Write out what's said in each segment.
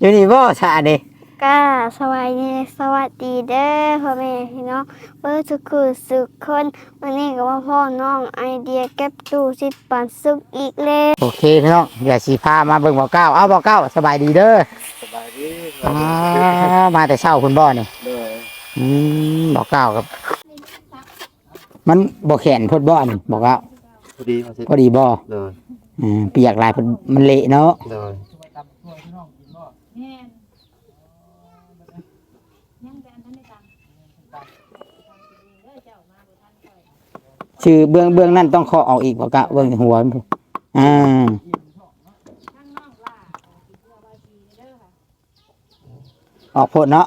อยู่นี่บ่ชาเด้ก็สวัสดีสวัสดีเด้อพ่อแม่พี่น้องเบอร์สุขุสุขคนวันนี้ก็ว่าพ่อน้องไอเดียเก็บตู้สิปันสุกอีกแล้วโอเคพี่น้องเดี๋ยวสิพามาเบิ่งบ่อเก้าเอาบ่อเก้าสบายดีเด้อสบายดีอ่ามาแต่เช้าคุณบ่นี่เลยอืมบ่อเก้าครับ มันบ่แขนพดบ่นี่บ่อเก้าพอดีมาสิพอดีบ่เลยอืมเปียกหลายเพิ่นมันเละเนาะเลย ชื่อเบื้องเบื้องนั่นต้องขอออกอีกบ่อเก้าเบื้องหัวอ่าออกผลเนาะ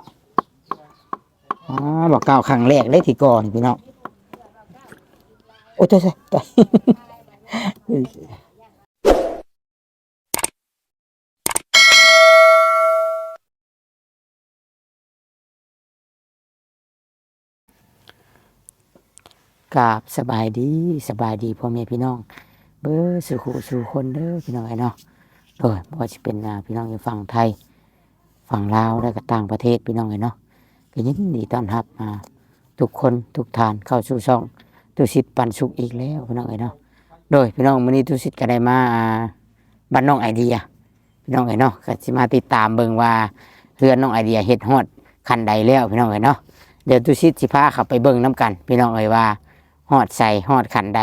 อ่าบ่อเก่าครั้งแรกเลยที่ก่อนพี่น้องโอ้ยใช่ใช่ กราบสบายดีสบายดีพ่อแม่พี่น้อง เบอร์สุขสู่คนเด้อพี่น้องไอ้เนาะโดยว่าจะเป็นพี่น้องอยู่ฝั่งไทย ฝั่งลาวและก็ต่างประเทศพี่น้องไอ้เนาะก็ยินดีต้อนรับอ่าทุกคนทุกทานเข้าสู่ช่องตุสิทธิ์ปันสุขอีกแล้วพี่น้องไอ้เนาะโดยพี่น้องมื้อนี้ตุสิทธิ์ก็ได้มาบ้านน้องไอเดียพี่น้องไอ้เนาะก็สิมาติดตามเบิ่งว่าเรือนน้องไอเดียเฮ็ดฮอดคันใดแล้วพี่น้องไอ้เนาะเดี๋ยวตุสิทธิ์สิพาข้าไปเบิ่งน้กัน พี่น้องเอ้ยว่า ฮอดใส่ฮอดขันใด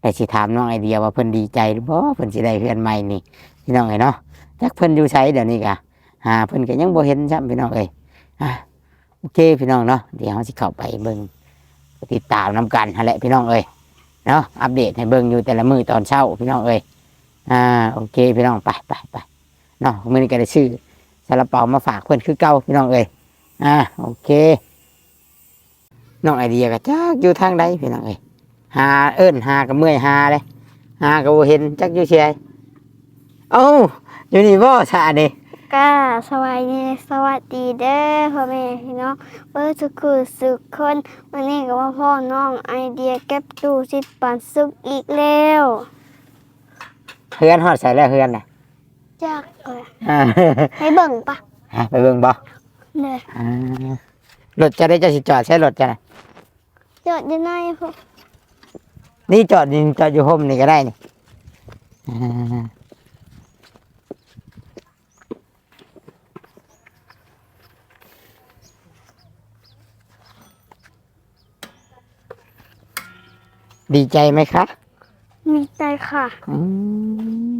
แต่สิถามน้องไอเดียว่าเพิ่นดีใจหรือบ่เพิ่นสิได้เพื่อนใหม่นี่พี่น้องเอ้ยเนาะจักเพิ่นอยู่ไสเดี๋ยวนี้กะหาเพิ่นก็ยังบ่เห็นซ้ำพี่น้องเอ้ยอะโอเคพี่น้องเนาะเดี๋ยวเราสิเข้าไปเบิ่งติดตามนํกันหั่นแหละพี่น้องเอ้ยเนาะอัปเดตให้เบิ่งอยู่แต่ละมื้อตอนเช้าพี่น้องเอ้ยอ่าโอเคพี่น้องไปไปไปเนาะมื้อนี้ก็ได้ซื้อซาลาเปามาฝากเพิ่นคือเก่าพี่น้องเอ้ยอ่าโอเค น้องไอเดียก็จักอยู่ทางใดพี่น้องเอ้ยหาเอิ้นหาก็เมื่อยหาเลยหาก็บ่เห็นจักอยู่เชียเอ้าอยู่นี่บ่ชาเด้ก็สวัสดีสวัสดีเด้อพ่อแม่พี่น้องเบอร์สุขุสุขคนวันนี้ก็ว่าพ่อน้องไอเดียเก็บตู้สิปันสุกอีกแล้วเฮือนฮอดใส่แล้วเฮือนน่ะจักเลยอ่า ให้เบิ่งปะ ฮะไปเบิ่งบ่เลยอ่ารถจะได้จะสิจอดใช้รถจะน่ะ จอดอยู่ในพวกนี่จอดนี่จอดอยู่ห่มนี่ก็ได้นี่อ่าดีใจไหมคะ มีใจค่ะอืม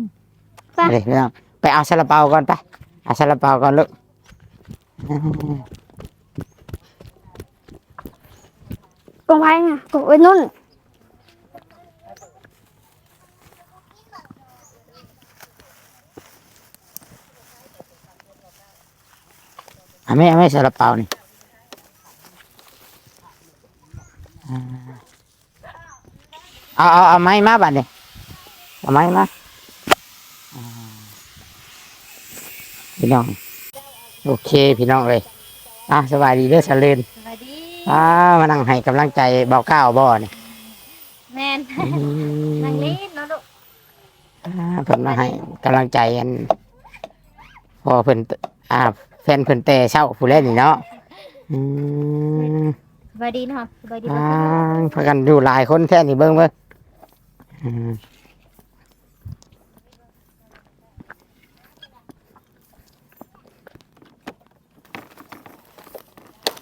ไปไปเลยพี่น้องไปเอาซาลาเปาก่อนไป เอาซาลาเปาก่อนลูก กงไว้ไงกงไว้นุ่นอาไม่เอาไม่ซาลาเปานี่เอาเอาเอาไม้มาบัดนี่เอาไม้มาพี่น้อง โอเค พี่น้องเลยอะสบายดีเด้อสะเลน อ่ามานั่งให้กำลังใจเบาเก้าวบ่นี่แมนอืมนางลีดเนาะลูกอ่าเพิ่นมาให้กำลังใจอันพอเพิ่นอ่าแฟนเพิ่นแต่เช้าผู้เล่นนี่เนาะอืมสวัสดีเนาะสวัสดีอ่าพากันอยู่หลายคนแท้นี่เบิ่งเบิ่งอืม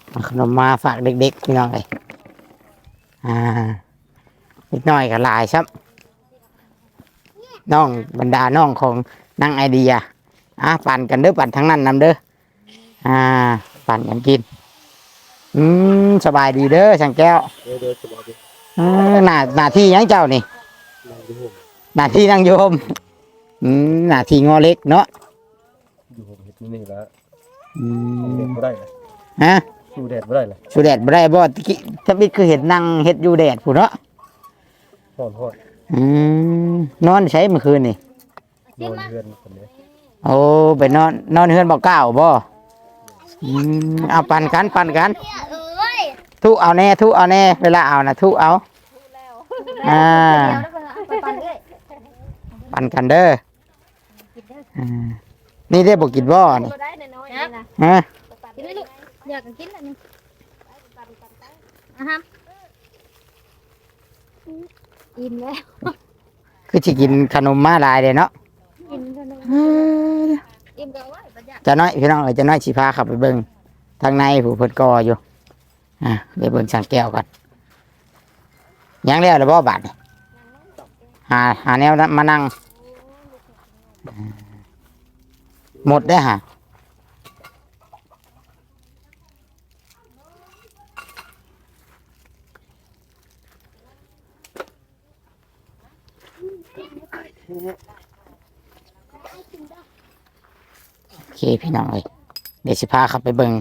เอา ขนมมาฝากเด็กๆพี่น้องเลยอ่านิดหน่อยก็หลายครับน้องบรรดาน้องของนางไอเดียอะปั่นกันเด้อปั่นทั้งนั้นนำเด้ออ่า ปั่นกันกิน อืมสบายดีเด้อช่างแก้วเดี๋ยวเดี๋ยวสบายดีเออหน้าหน้าที่หยังเจ้านี่นั่งอยู่ห่มหน้าที่นั่งโยมอืมหน้าที่งอเล็กเนาะอยู่ห่มเห็ดนี่แล้วอืสู้แดมดไม่ได้เลยฮะ สู้แดดไม่ได้เลยสูแดดบ่ได้บ่ตะกี้ถ้าบิดคือเห็ดนั่งเห็ดอยู่แดดผู้นเนาะห่อนห่อนอืมนอนใช้เมื่อคืนนี่ นอนเรือนคนนี้โอ้ไปนอนนอนเฮือนบ่เก้าวบ่อืมเอาปั่นกันปั่นกัน เอ้ยทุเอาแน่ทุเอาแน่เวลาเอานะทุเอาอ่าเดี๋ยวนะเพิ่นเอาไปปั่นเลยปั่นกันเด้ออ่านี่ได้บ่กินบ่นี่บ่ได้ครับฮะกินเลยลูก อยากกินอันนี้อะฮะอิ่มแล้วคือสิกินขนมมาหลายเด้เนาะกินกันเลยอิ่มก็เอาไว้ประหยัดจะน้อยพี่น้องเอ้ยจะน้อยสิพาขับไปเบิ่งทางในผู้เพิ่นก่ออยู่ อะไปเบิ่งสังแก้วก่อนยังแล้วหรือบ่บาดนี่หาหาแนวมานั่ง หมดได้อฮะ โอเคพี่น้องเอ้ยเดี๋ยวสิพาเข้าไปเบิ่ง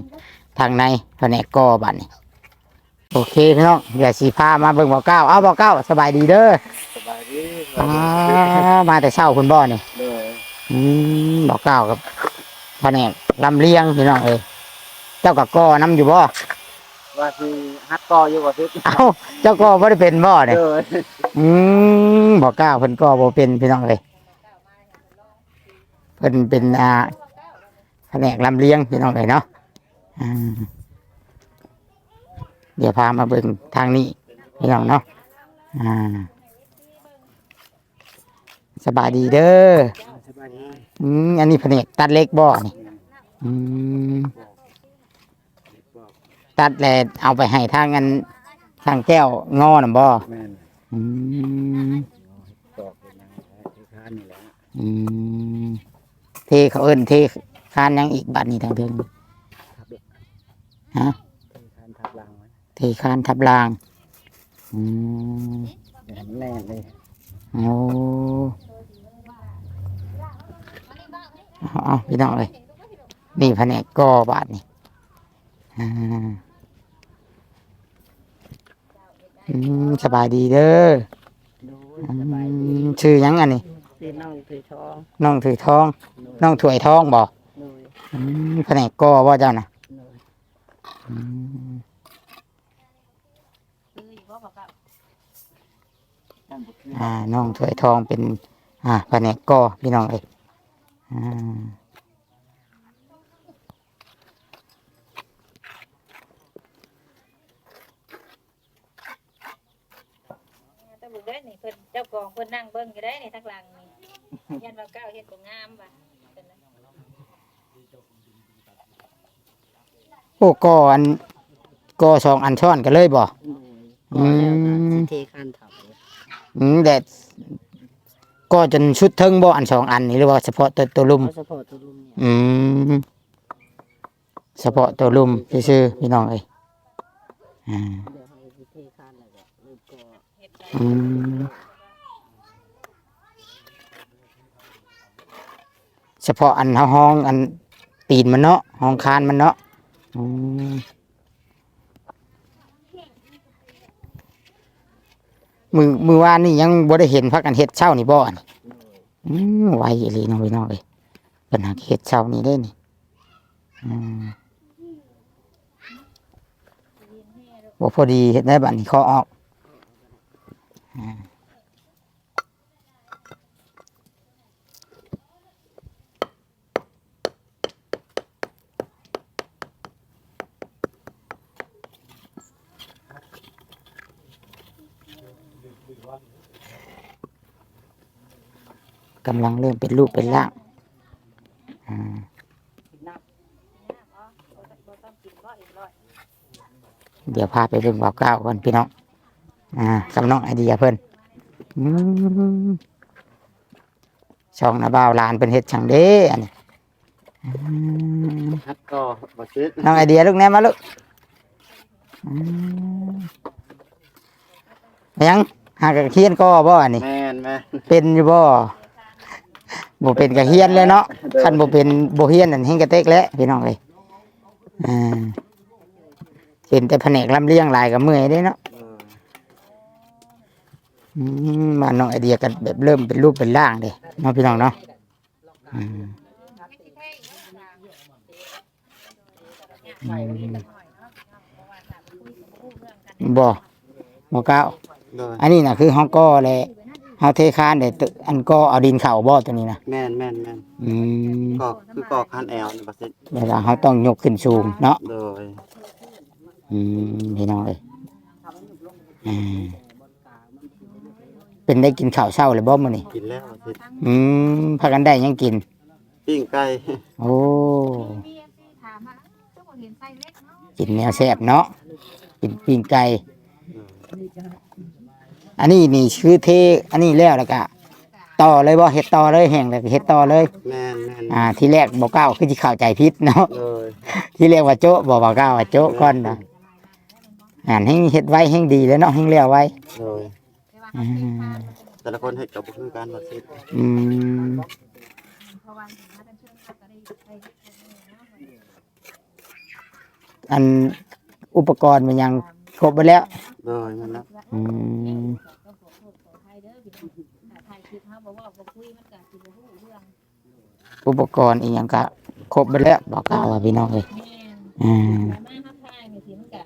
ทางในแผนกก่อบัดนี่โอเคพี่น้องเดี๋ยวสิพามาเบิ่งบ่อเก้า เอาบ่อเก้าสบายดีเด้อสบายดีอ่ามาแต่เช้าคุณบ่อนี่เลยอืมบ่อเก้ากับแผนกลำเลียงพี่น้องเอ้ยเจ้ากับก่อน้ำอยู่บ่ ว่าสิฮัดต่ออยู่ว่าสิเอ้าเจ้าก่อบ่ได้เป็นบ่เนี่ยเลยอืมบ่อเก้าเพิ่นก่อบ่เป็นพี่น้องเอ้ยเพิ่นเป็นอ่าแผนกลำเลียงพี่น้องเอ้ยเนาะอืมเดี๋ยวพามาเบิ่งทางนี้พี่น้องเนาะอ่าสบายดีเด้อสบายดีอืมอันนี้แผนกตัดเล็กบ่อนี่อืม ตัดแล้วเอาไปให้ทางกันทางแก้วงอน่ะบ่แม่นอืมตอกเป็นยังไงที่ค้านนี่แหละอืมเทเขาเอิ้นเทคานยังอีกบัดนี้ทางเทิงฮะที่ค้านทับลังไว้เทคานทับรางอืมเดี๋ยวมันแน่นเลยโอ้เอาเอาพี่น้องเลยนี่แผนกก่อบาทนี่อ่า อืมสบายดีเด้อดูอืมชื่อหยังอันนี้สีน้องถือทองน้องถือทองน้องถวยทองบ่เลยอืมแผนกก่อว่าเจ้านะเลยอืมอ่าน้องถวยทองเป็น อ่าแผนกก่อพี่น้องเลยอ่า แต่บุกได้นี่เพิ่นเจ้ากองเพิ่นนั่งเบิ่งก็ได้ในทักหลังนี่ยันว่าก้าวเฮ็ดบ่งามว่ะเพิ่นน่ะโอ้ก่ออันก่อสองอันช้อนกันเลยบ่อืมเทคานทับอืมแต่ก็จนชุดเทิงบ่อันสองอันนี่หรือว่าเฉพาะตัวตัวลุมเฉพาะตัวลุมเนี่ยอืมเฉพาะตัวลุมซื่อๆพี่น้องเอ้ยอ่าเดี๋ยวให้เทคานอะไรก็รูปก็อืมเฉ พาะอันห้องอันตีนมันเนาะห้องคานมันเนาะมือมือวานนี่ยังบ่ได้เห็นพักกันเฮ็ดเช่านี่บ่อันอืมไวอีหลีน้องพี่น้องเอ้ยป็นหักเฮ็ดเช่านี่ได้นี่บ่พอดีเฮ็ดได้บัดนี้ขอออก กำลังเริ่มเป็นรูปเป็นร่างอ่าเดี๋ยวพาไปเบิ่งบ่าวเก้าก่อนพี่น้อง อ่ากับน้องไอเดียเพิ่นอืมช่องนาบ่าวหลานเป็นเฮ็ดช่างเด้อันนี้อืมฮัดก็บ่ซิดน้องไอเดียลูกแน่มาลูกอืมยังหากระเคียนก็บ่อันนี้แม่นแม่นเป็นอยู่บ่ บ่เป็นกระเฮียนเลยเนาะคันบ่เป็นบ่เฮียนนั่นเฮงกระเตกแล้วพี่น้องเอ้ยอ่าเป็นแต่แผนกลำเลียงหลายก็เมื่อยเด้เนาะเอออืมมาน้องไอเดียกันแบบเริ่มเป็นรูปเป็นร่างเด้เนาะพี่น้องเนาะอืมอืมบ่บ่เก้าเลยอันนี้น่ะคือห้องก้อแหละ เฮาเทคานเดี๋ยวตึอันก็เอาดินเข้าบ่ตัวนี้นะแม่นแม่นแม่นอืมก็คือก็คันแอลนี่บ่เสร็จเวลาเขาต้องยกขึ้นสูงเนาะโดยอืมพี่น้องเอ้ยอืมเป็นได้กินข้าวเช้าเลยบ่มื้อนี้กินแล้วบ่เสร็จอืมพากันได้หยังกิน ปิ้งไก่โอ้มีเอฟซีถามมาก็บ่เห็นไส้เล็กเนาะกินแนวแซ่บเนาะกินปิ้งไก่ อันนี้นี่คือเทอันนี้แล้วแล้วก็ต่อเลยบ่เฮ็ดต่อเลยแห้งแล้วก็เฮ็ดต่อเลย แม่นแม่นอ่า ที่แรกบ่กล้าวคือสิเข้าใจผิดเนาะโดยที่เรียกว่าโจ๊ะบ่บ่กล้าวว่าโจ๊ะก่อนนะอ่านให้เฮ็ดไว้ให้ดีแล้วเนาะให้แล้วไว้โดยอืมแต่ละคนเฮ็ดก็บ่คือกันบ่เสร็จอืมเพราะว่าถึงมาเป็นเชิงก็ได้ได้เฮ็ดเนาะอันอุปกรณ์มันยัง ครบไปแล้วโดยมันแล้วอืมก็ขอโทษขออภัยเด้อพี่น้องถ้าถ่ายคลิปเฮาบ่เว้าบ่คุยมันก็สิบ่รู้เรื่องอุปกรณ์อีกอย่างก็ครบไปแล้วบอกกล่าวว่าพี่น้องเลยแม่นอืมแต่มาทักทายนี่สิมันก็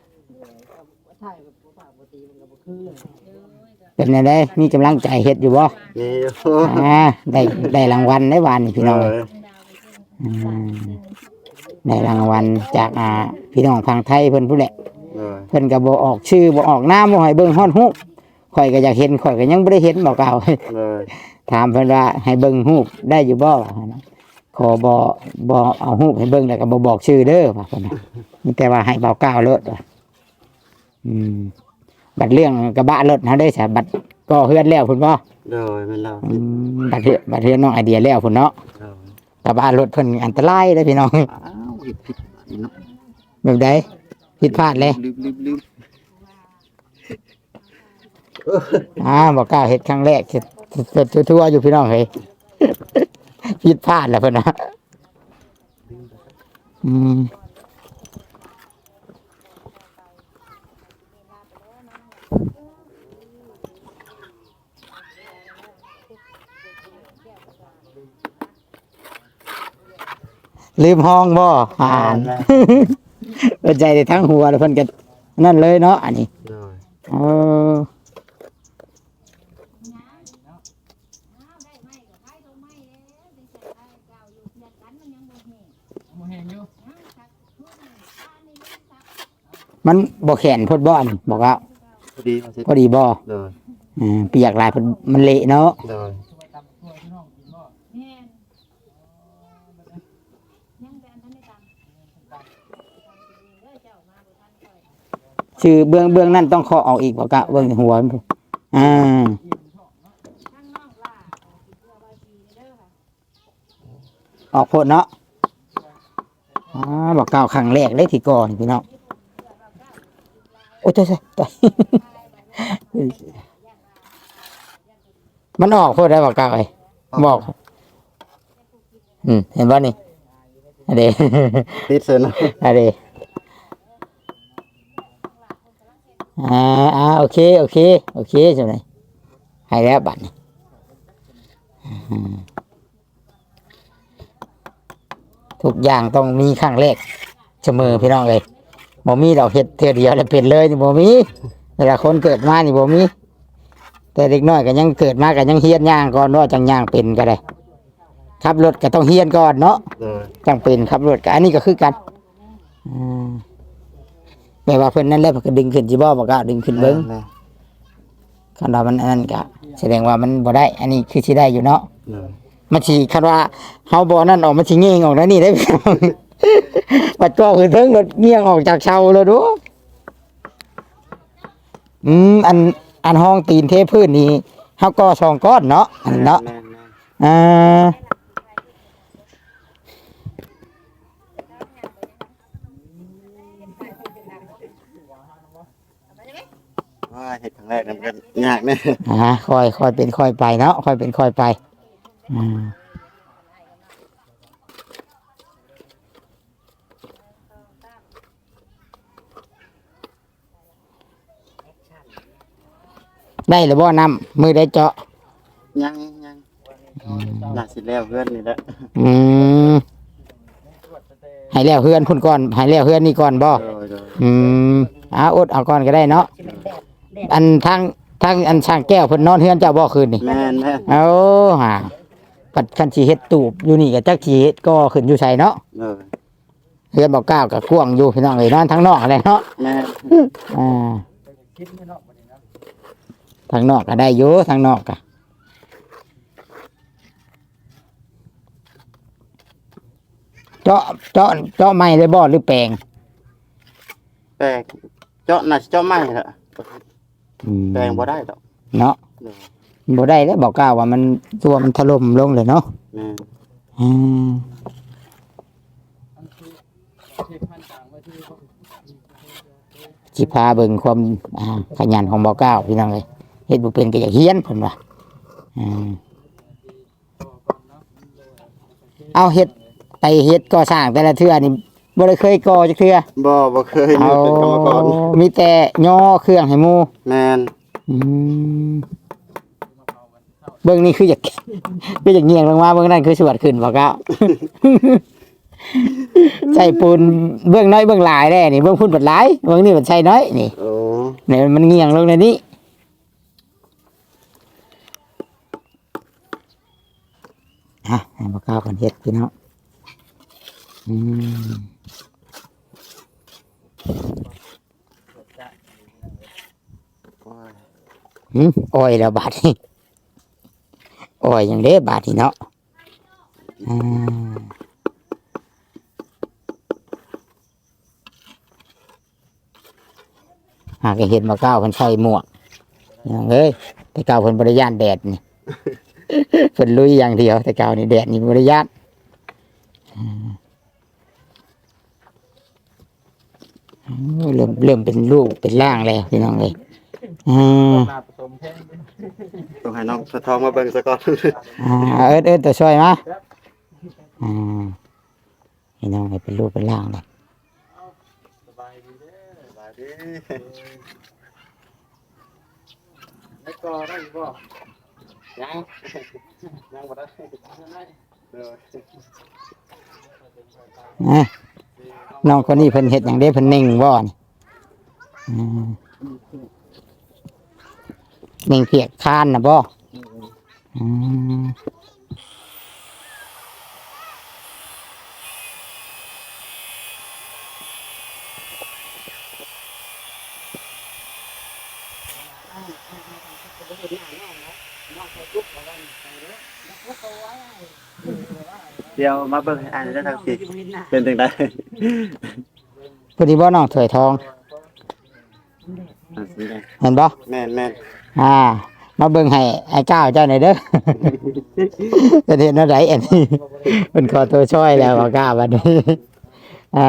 ใช่บ่ปกติมันก็บ่คือเด้อก็เป็นไงได้มีกำลังใจเฮ็ดอยู่บ่นี่อยู่อ่าได้ได้รางวัลได้วานนี่พี่น้องโดเอ้ยยดาวไปเพิ่นอืมได้รางวัลจากอ่าพี่น้องทางไทยเพิ่นผู้แหละโดย เพิ่นก็บ่ออกชื่อบ่ออกนามบ่ให้เบิ่งฮอดฮูปข่อยก็อยากเห็นข่อยก็ยังบ่ได้เห็นบอกกล่าวโดยถามเพิ่นว่าให้เบิ่งรูปได้อยู่บ่ว่าหั่นนะขอบ่บ่เอารูปให้เบิ่งแล้วก็บ่บอกชื่อเด้อว่าเพิ่นน่ะมีแต่ว่าให้เบาก้าวรถว่ะอืมบัดเรื่องกระบะรถเฮาได้ซะบัดก็เฮือนแล้วพุ่นบ่โดยมันแล้วอืมบัดเฮือนบัดเฮือนน้องไอเดียแล้วพุ่นเนาะโดยกระบะรถเพิ่นอันตรายเด้อพี่น้องอ้าวผิดผิดอีเนาะแบบใด ผิดพลาดเลยลืมลืมลืมอ่าบ่กล้าเฮ็ดครั้งแรกเฮ็ดเฮ็ดทั่วๆอยู่พี่น้องเฮ้ยผิดพลาดแล้วเพิ่นน่ะอืมลืมห้องบ่อ่านแล้ว เปิดใจได้ทั้งหัวแล้วเพิ่นก็นั่นเลยเนาะอันนี้โดยเอออ้าวได้ไหมก็ขายตรงไหมแล้วได้ใส่ได้เก่าอยู่เพียงกันมันยังบ่แห้งบ่แห้งอยู่อ้าวสักทุกหนึ่งป้านี่ยังสักมันบ่แขนพดบ่อนบอกว่าพอดีบ่เสร็จพอดีบ่โดยอ่าเปียกหลายเพิ่นมันเละเนาะ โดย แม่นยังแต่อันทันได้ตามเด้อเจ้ามาบ่ทันค่อย ชื่อเบื้องเบื้องนั่นต้องเคาะออกอีกบอกกะเบื้องหัวมันพู้นอ่าข้างนอกล่ะสิเพื่อว่าสิเด้อค่ะออกโพดเนาะอ่าบอกกล่าวครั้งแรกเลยที่ก่อนพี่น้องโอ้ยตายตายมันออกโพดได้บอกกล่าวไอ้บอก อืมเห็นบ่นี่อันเดติดเสร็จเนาะอันเด อ่าอ่าโอเค โอเค โอเคจังไดให้แล้วบัดนี้อืมทุกอย่างต้องมีครั้งแรกเสมอพี่น้องเลยบ่มีดอกเห็ดเทื่อเดียวแล้วเป็นเลยนี่บ่มีแต่ละคนเกิดมานี่บ่มีแต่เด็กน้อยก็ยังเกิดมาก็ยังเฮียนย่างก่อนเนาะจังย่างเป็นก็ได้ขับรถก็ต้องเฮียนก่อนเนาะโดยจังเป็นขับรถก็อันนี้ก็คือกัน อืม แม่ว่าเพิ่นนั่นแหละเพิ่นก็ดึงขึ้นสิบ่บอกก็ดึงขึ้นเบิ่งแม่คันว่ามันอันนั้นก็แสดงว่ามันบ่ได้ อันนี้คือสิได้อยู่เนาะโดยมันสิคันว่าเฮาบ่นั่นออกมันสิเงี้ยงออกแล้วนี่ได้พี่น้องปัดก็คือเทิงรถเงี้ยงออกจากเชาเลยดูอืมอันอันห้องตีนเทพื้นนี่เฮาก็สองก้อนเนาะอันเนาะแม่นแม่นอ่า เฮ็ดครั้งแรกนำกันยากแน่อ่าค่อยค่อยเป็นค่อยไปเนาะค่อยเป็นค่อยไปอืมได้หรือบ่น้ำมือได้เจาะยังยังน่าสิแล้วเพื่อนนี่แหละอืมให้แล้วเฮือนพุ่นก่อนให้แล้วเฮือนนี่ก่อนบ่โดยโดยอืมเอาอดเอาก่อนก็ได้เนาะ อันทางทางอันช่างแก้วเพิ่นนอนเฮือนเจ้าบ่คืนนี่แม่นแม่นเอาหาปัดคันสิเฮ็ดตูบอยู่นี่ก็จักสิเฮ็ดก็ขึ้นอยู่ไสเนาะเออเฮือนบ่ก้าวก็กว้างอยู่พี่น้องเอ้ยนอนทางนอกอะไรเนาะแม่นอ่าทางนอกก็ได้อยู่ทางนอกก็เจาะเจาะเจาะไม้ได้บ่หรือแปลงแปลงเจาะน่ะสิเจาะไม้ล่ะ อืมแปลงบ่ได้ดอกเนาะเออบ่ได้แล้วบอกกล่าวว่ามันตัวมันถล่มลงเลยเนาะแม่นอืมสิพาเบิ่งความอ่าขยันของบอกกล่าวพี่น้องเลยเฮ็ดบ่เป็นก็อยากเฮียนเพิ่นว่าอืมเอาเฮ็ดไปเฮ็ดก่อสร้างแต่ละเทื่อนี่ บ่ได้เคยก่อจักเทื่อบ่บ่เคยเอาเป็นกรรมกรมีแต่ย่อเครื่องให้หมู่แม่นอืมเบื้องนี้คืออยากคืออยากเงียงลงมาเบื้องนั้นคือสวดขึ้นบอกเก้าใส่ปูนเบื้องน้อยเบื้องหลายได้นี่เบื้องพุ่นบัดหลายเบื้องนี้มันใส่น้อยนี่โอ้เนี่ยมันเงียงลงในนี้ฮะให้บอกเก้าคนเฮ็ดพี่น้องอืม โอ้ย หืม อ้อยแล้วบาทนี่อ้อยอย่างเด้บาทนี่เนาะอหากเห็นมาเก้าเพิ่นใส่หมวกอย่างเอ้ยแต่เก้าเพิ่นบริยานแดดนี่เพิ่นลุยอย่างเดียว แต่เก้านี่แดดนี่บริยานเริ่มเริ่มเป็นลูกเป็นร่างแล้วพี่น้องเลย อืมต้องให้น้องสะท้องมาเบิ่งซะก่อนอ่าเอิดเอิดตัวช่วยมาอ่าพี่น้องให้เป็นรูปเป็นร่างเลยสบายดีแล้วก็ได้บ่ยังยังบ่ได้เอออะน้องคนนี้เพิ่นเฮ็ดอย่างเด้เพิ่นนิ่งบ่นี่อืม นิ่งเพียกคานนะบ่อืม嗯เดี๋ยวมาเบิ่งให้อ่านได้ทางสิเป็นจังได๋พอดีบ่น้องถวยทองอ่าสิได้เห็นบ่แม่นแม่น อ่า มาเบิ่งให้ไอ้เจ้าเจ้าหน่อยเด้อ จะเห็นอะไรอันนี้เป็นขอตัวช่วยแล้วบ่กล้าบัดนี้อ่า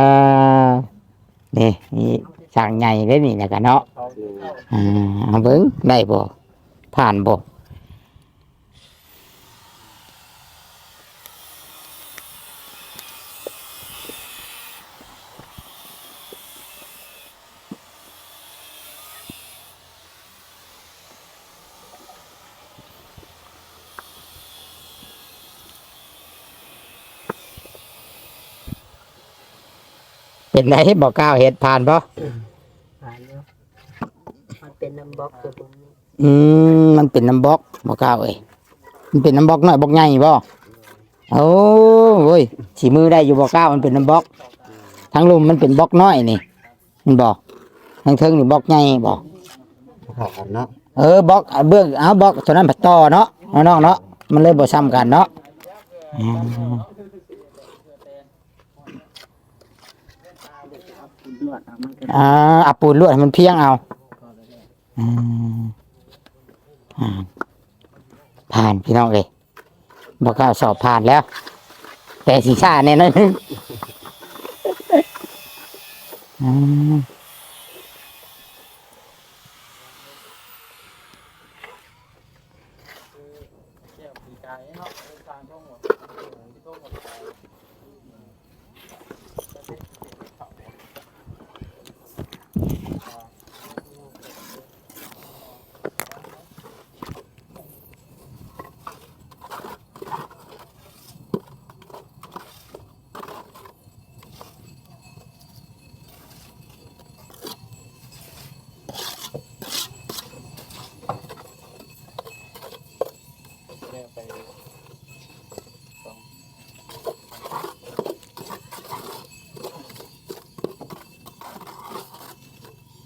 นี่นี่สั่งใหญ่เลยนี่นะกันเนาะอ่าเอาเบิ่งได้บ่ผ่านบ่ เป็นไรบ่กล้าวเฮ็ดผ่านบ่ผ่านแล้วมันเป็นน้ำบล็อกตัวตรงนี้อืมมันเป็นน้ำบล็อกบ่กล้าวเอ้ยมันเป็นน้ำบล็อกน้อยบล็อกใหญ่บ่โอ้โว้ยสีมือได้อยู่บ่กล้าวมันเป็นน้ำบล็อกทั้งลุมมันเป็นบล็อกน้อยนี่มันบ่ทั้งเทิงนี่บล็อกใหญ่บ่ผ่านเนาะเออบล็อกเบื้องเอาบล็อกตัวนั้นผัดต่อเนาะเอาน้องเนาะมันเลยบ่ซ้ำกันเนาะ อืมเลือดอะมันก็อ่าเอาปูนลวดให้มันเพียงเอาอืมอ่าผ่านพี่น้องเลยบอกล้าวสอบผ่านแล้ว แต่สีชาเนี่ยนะอืม แก้วปีกายเนาะทางท่องหมดที่ท่องหมด อ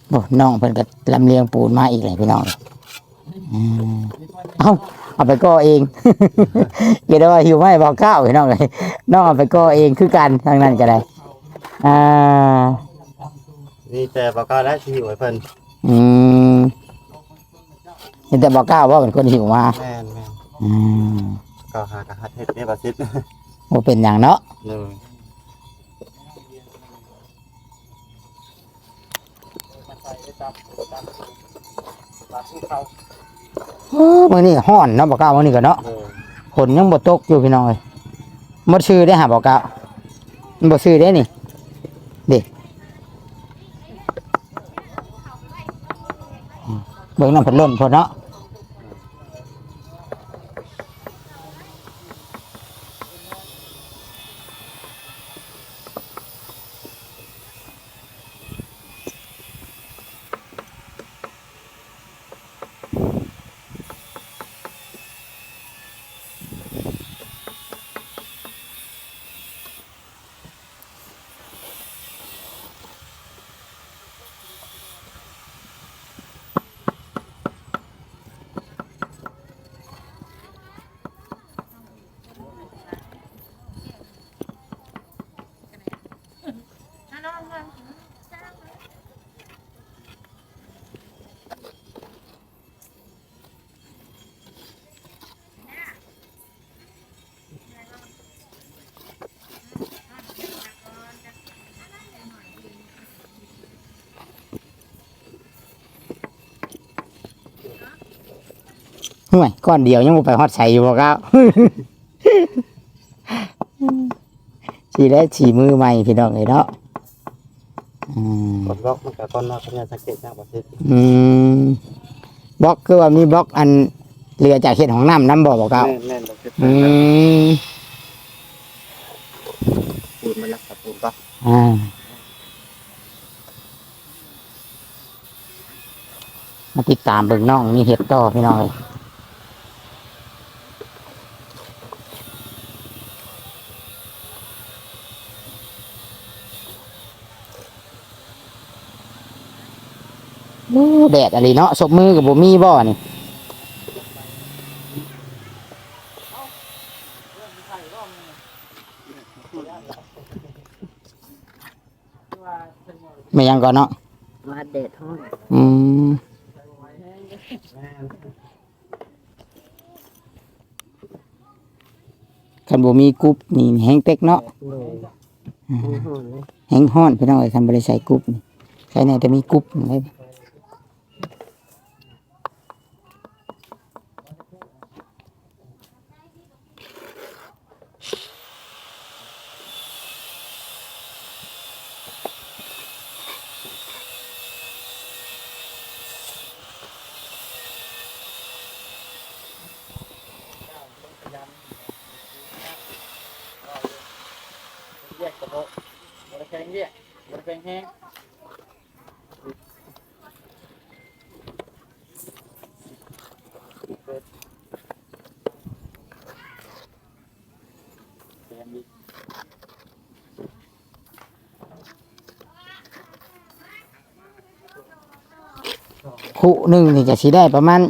โอ้น้องเพิ่นก็ลำเลียงปูนมาอีกเลยพี่น้องอืมเอาเอาไปก่อเองเกิดว่าหิวไม่บอกข้าวพี่น้องเลยน้องเอาไปก่อเองคือกันทางนั้นก็ได้อ่านี่แต่บอกก็ได้ที่อยู่ไว้เพิ่นอืมเห็นแต่บอกก้าวว่าเป็นคนหิวมาแม่นแม่นอืมก็หากระหัดเฮ็ดได้บ่ซิดว่าเป็นอย่างเนาะ เลย มาใส่ได้ตามตามตามภูเขาเออมื่อนี้ห้อนเนาะบอกก้าวมื่อนี้ก็เนาะเลยฝนยังบ่ตกอยู่พี่น้องเลยหมดชื่อได้หาบอกก้าวมันบ่ชื่อได้นี่เด็กเบิ่งน้ำพัดลมพอเนาะ ห่วยก้อนเดียวยังบ่ไปฮอดใส่อยู่บอกก้าว สีแรกสีมือใหม่พี่น้องเลยเนาะอืม กดบล็อกมันก็ก่อนเนาะเพิ่นจะสังเกตจังบ่ซิดอืมบล็อกคือว่ามีบล็อกอันเรือจากเขตของน้ำน้ำบ่อบอกเก้าแม่นแม่นบ่ซิดอืมปูนมันรักกับปูนก็อ่ามาติดตามเบิ่งน้องมีเห็ดต่อพี่น้องเลย แดดอะไรเนาะศพมือกับบ่มีบ่นี่ไม่ยังก่อนเนาะว่าเด็ดห้องอืมคันบ่มีกรุ๊ปนี่แห้งเต็กเนาะเลยห้องเลยแห้งฮ้อนพี่น้องเอ้ยคันบ่ได้ใส่กรุ๊ปนี่ใส่แน่แต่มีกรุ๊ปนี่เลย แยกกระโดดบริแข็งแยกบริแข็งแห้งแข็งดี คู่หนึ่งนี่จะสิได้ประมาณ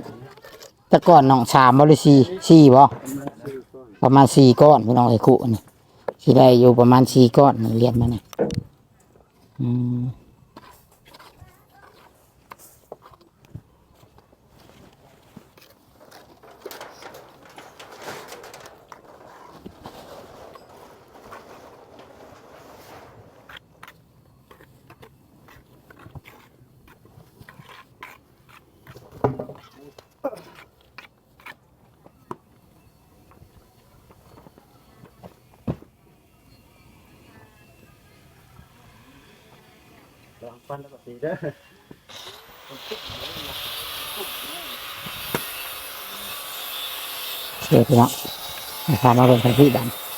แต่ก่อนน้องสามบหรือสี่สี่บ่ประมาณสี่ก้อนพี่น้องไอ้คู่นี่สิได้อยู่ประมาณสี่ก้อนนี่เรียนมาเนี่อืม องฟันแล้วก็สีเด้อเชื่อพี่น้องนะครับมาเป็นคันที่ดำ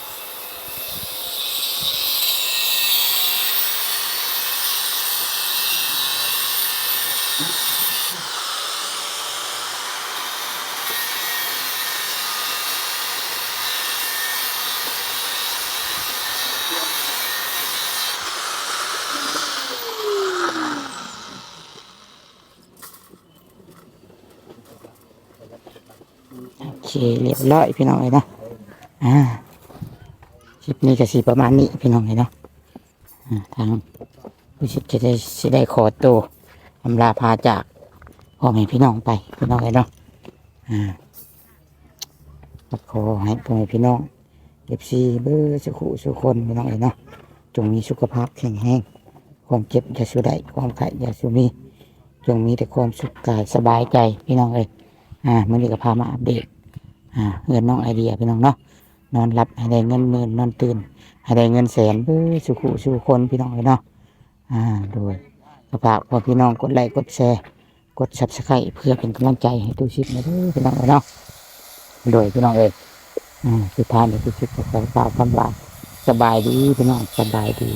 รียบร้อยพี่น้องเลยเนาะอ่าคลิปนี้ก็สีประมาณนี้พี่น้องเลยเนาะอ่าทางผู้ชิดจะได้สิได้ขอตัวอำลาพาจากพ่อแม่พี่น้องไปพี่น้องเลยเนาะอ่าขอให้พ่อแม่พี่น้องเอฟซีเบอร์สุขุสุขคนพี่น้องเลยเนาะจงมีสุขภาพแข็งแรงความเจ็บอย่าสูได้ความไข้อย่าสูมีจงมีแต่ความสุขกายสบายใจพี่น้องเอ้ยอ่ามื่อนี้ก็พามาอัปเดต อ่าเงินน้องไอเดียพี่น้องเนาะนอนหลับให้ได้เงินหมื่นนอนตื่นให้ได้เงินแสนเบ้อสุขุสุขคนพี่น้องเอ้ยเนาะอ่าโดยกระฝากพอพี่น้องกดไลค์กดแชร์กดซับสไครต์เพื่อเป็นกำลังใจให้ตู้ชิปนะเด้อพี่น้องเอ้ยเนาะโดยพี่น้องเอ้ยอ่าสุดท้ายในตู้ชิปก็ขอกล่าวคำว่าสบายดีพี่น้องสบายดี